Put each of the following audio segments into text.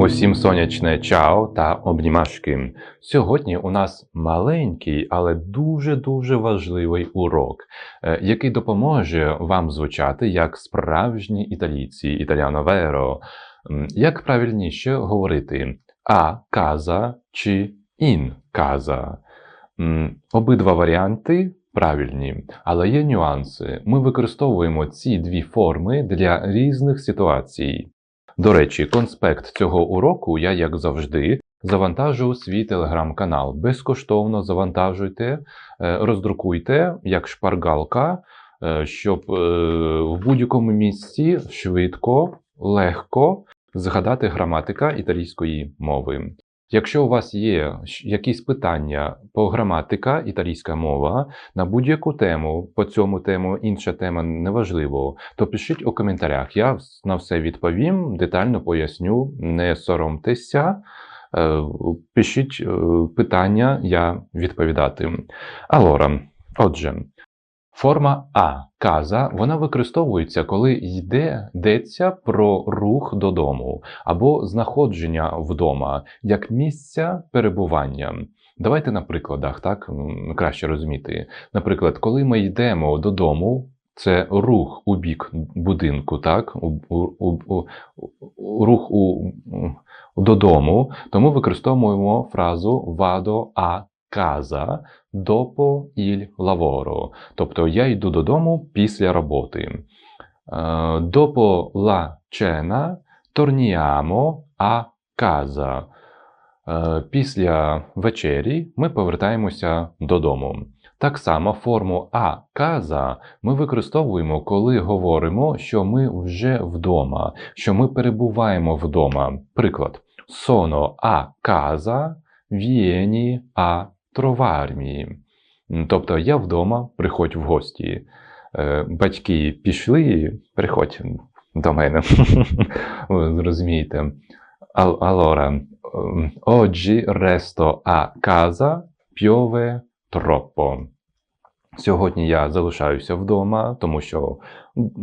Усім сонячне чао та обнімашки. Сьогодні у нас маленький, але дуже-дуже важливий урок, е, який допоможе вам звучати як справжні італійці, італіано веро. Як правильніше говорити а каза чи ін каза. Обидва варіанти правильні, але є нюанси. Ми використовуємо ці дві форми для різних ситуацій. До речі, конспект цього уроку я, як завжди, завантажу у свій телеграм-канал. Безкоштовно завантажуйте, е, роздрукуйте як шпаргалка, е, щоб е, в будь-якому місці швидко, легко згадати граматика італійської мови. Якщо у вас є якісь питання по граматика, італійська мова, на будь-яку тему, по цьому тему, інша тема неважливо, то пишіть у коментарях. Я на все відповім, детально поясню, не соромтеся. Е, Пишіть е, питання, я відповідатиму. Алора, отже, форма А каза вона використовується, коли йде йдеться про рух додому або знаходження вдома як місця перебування. Давайте на прикладах, так краще розуміти. Наприклад, коли ми йдемо додому, це рух у бік будинку, так? У, у, у, у, рух у, у, додому, тому використовуємо фразу vado a casa dopo il lavoro. Тобто я йду додому після роботи. Dopo la cena torniamo a casa. Після вечері ми повертаємося додому. Так само форму а каза ми використовуємо, коли говоримо, що ми вже вдома, що ми перебуваємо вдома. Приклад: sono a casa, vieni a trovarmi. М, Тобто я вдома, приходь в гості. Е, Батьки пішли, приходь до мене. Al- Allora, oggi resto a casa, piove troppo. Сьогодні я залишаюся вдома, тому що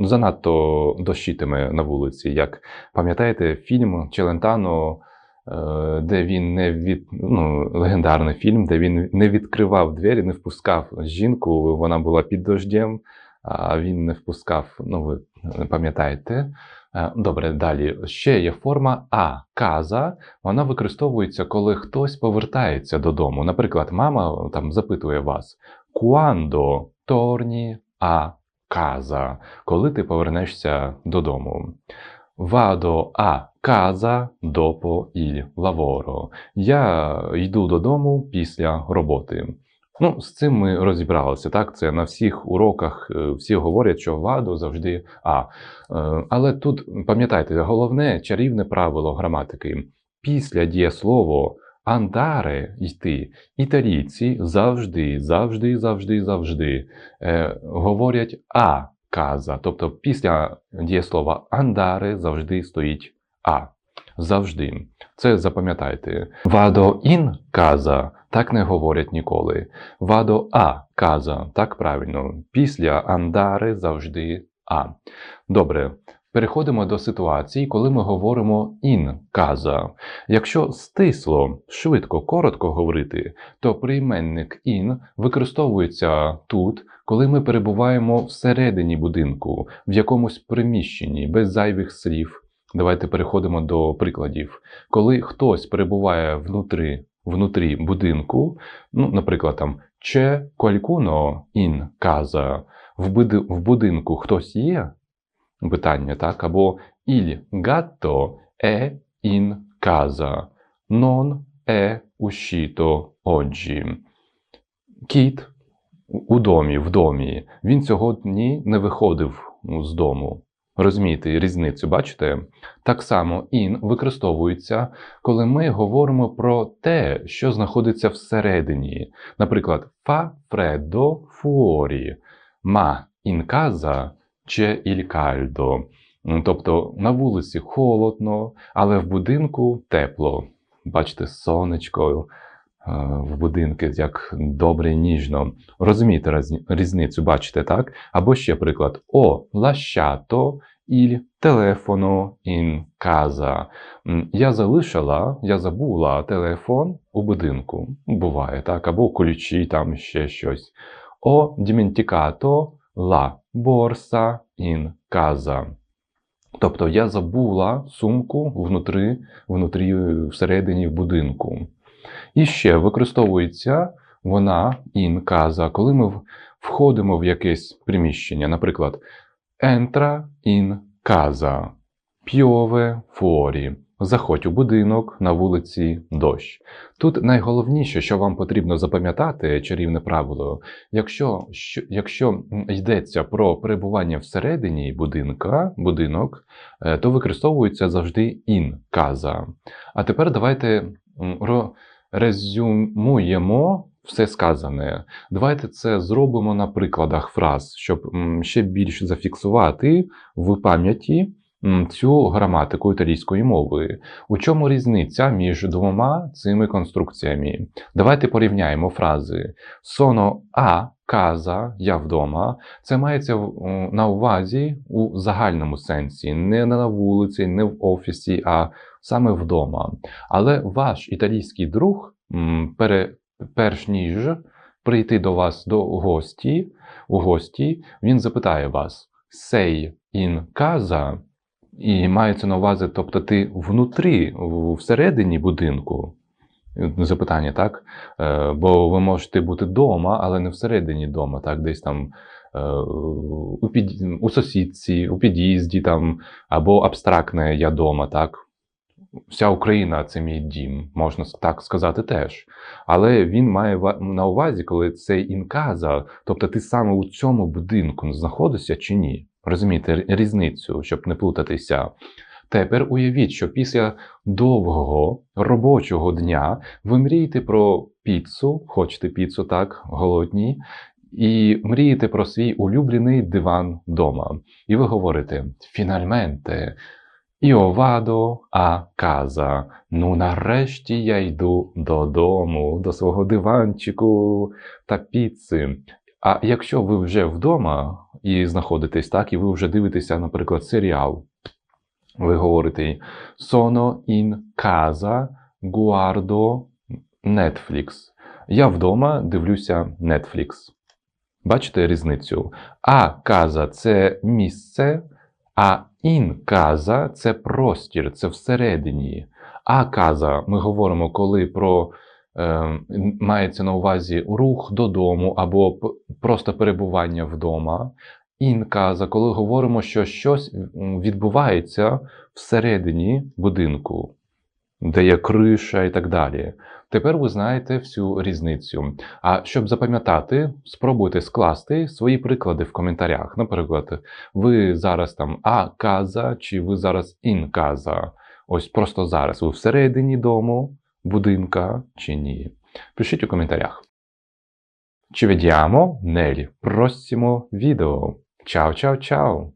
занадто дощитиме на вулиці. Як пам'ятаєте фільм Челентано, де він не від ну, легендарний фільм, де він не відкривав двері, не впускав жінку, вона була під дождем, а він не впускав. Ну, ви пам'ятаєте? Е, Добре, далі. Ще є форма А каза. Вона використовується, коли хтось повертається додому. Наприклад, мама там запитує вас: Quando torni a casa? Коли ти повернешся додому? Vado a casa dopo il lavoro. Я йду додому після роботи. Ну, з цим ми розібралися. Так, це на всіх уроках е, всі говорять, що вадо завжди а. Е, Але тут пам'ятайте, головне чарівне правило граматики. Після дієслово андаре йти. Італійці завжди, завжди, завжди, завжди е, говорять а каза. Тобто після дієслова андаре завжди стоїть а. Завжди. Це запам'ятайте. Вадо ін каза так не говорять ніколи. Вадо а каза так правильно. Після андаре завжди а. Добре. Переходимо до ситуації, коли ми говоримо ін каза. Якщо стисло, швидко, коротко говорити, то прийменник ін використовується тут, коли ми перебуваємо всередині будинку, в якомусь приміщенні, без зайвих слів. Давайте переходимо до прикладів. Коли хтось перебуває внутрі, внутрі будинку, ну, наприклад, там «C'è qualcuno in casa» в будинку хтось є? Питання, так? Або «Il gatto è in casa, non è uscito oggi». Кіт у домі, в домі. Він сьогодні не виходив з дому. Розумієте різницю, бачите? Так само in використовується, коли ми говоримо про те, що знаходиться всередині. Наприклад, fa freddo fuori, ma in casa il caldo. Тобто на вулиці холодно, але в будинку тепло. Бачите, сонечко е, в будинки, як добре і ніжно. Розумієте різницю, бачите, так? Або ще приклад: О, lasciato il телефоно casa. М, Я залишила, я забула телефон у будинку. Буває так, або ключі, там ще щось. Ho dimenticato la borsa in casa. Тобто я забула сумку внутрі, внутрі всередині будинку. І ще використовується вона in casa, коли ми входимо в якесь приміщення. Наприклад, entra in casa, piove fuori. Заходь у будинок на вулиці дощ. Тут найголовніше, що вам потрібно запам'ятати чарівне правило, якщо, що, якщо йдеться про перебування всередині будинка, будинок, е, то використовується завжди in casa. А тепер давайте резюмуємо все сказане. Давайте це зробимо на прикладах фраз, щоб ще більш зафіксувати в пам'яті цю граматику італійської мови. У чому різниця між двома цими конструкціями? Давайте порівняємо фрази sono a casa, я вдома. Це мається на увазі у загальному сенсі, не на вулиці, не в офісі, а саме вдома. Але ваш італійський друг, перш ніж прийти до вас до гості, у гості, він запитає вас «Sei in casa?» І мається на увазі, тобто ти внутрі, всередині будинку. Запитання, так? Е, Бо ви можете бути вдома, але не всередині дома, так? Десь там е, у, під... у сусідці, у під'їзді, там, або абстрактне я дома, так? Вся Україна це мій дім, можна так сказати теж. Але він має на увазі, коли це інказа, тобто ти саме у цьому будинку знаходишся чи ні. Розумієте різницю, щоб не плутатися. Тепер уявіть, що після довгого робочого дня ви мрієте про піцу, хочете піцу, так, голодні, і мрієте про свій улюблений диван вдома. І ви говорите: фінальменте, vado a casa. Ну, нарешті я йду додому, до свого диванчику та піци. А якщо ви вже вдома і знаходитесь так, і ви вже дивитеся, наприклад, серіал, ви говорите Sono in casa, guardo Netflix. Я вдома дивлюся Netflix. Бачите різницю? А каза це місце, а ін каза це простір, це всередині. А каза ми говоримо, коли про мається на увазі рух додому або просто перебування вдома. Ін каза, коли говоримо, що щось відбувається всередині будинку, де є криша і так далі. Тепер ви знаєте всю різницю. А щоб запам'ятати, спробуйте скласти свої приклади в коментарях. Наприклад, ви зараз там а каза, чи ви зараз ін каза. Ось просто зараз. Ви всередині дому, будинка чи ні. Пишіть у коментарях. Nel prossimo video. Ciao ciao ciao!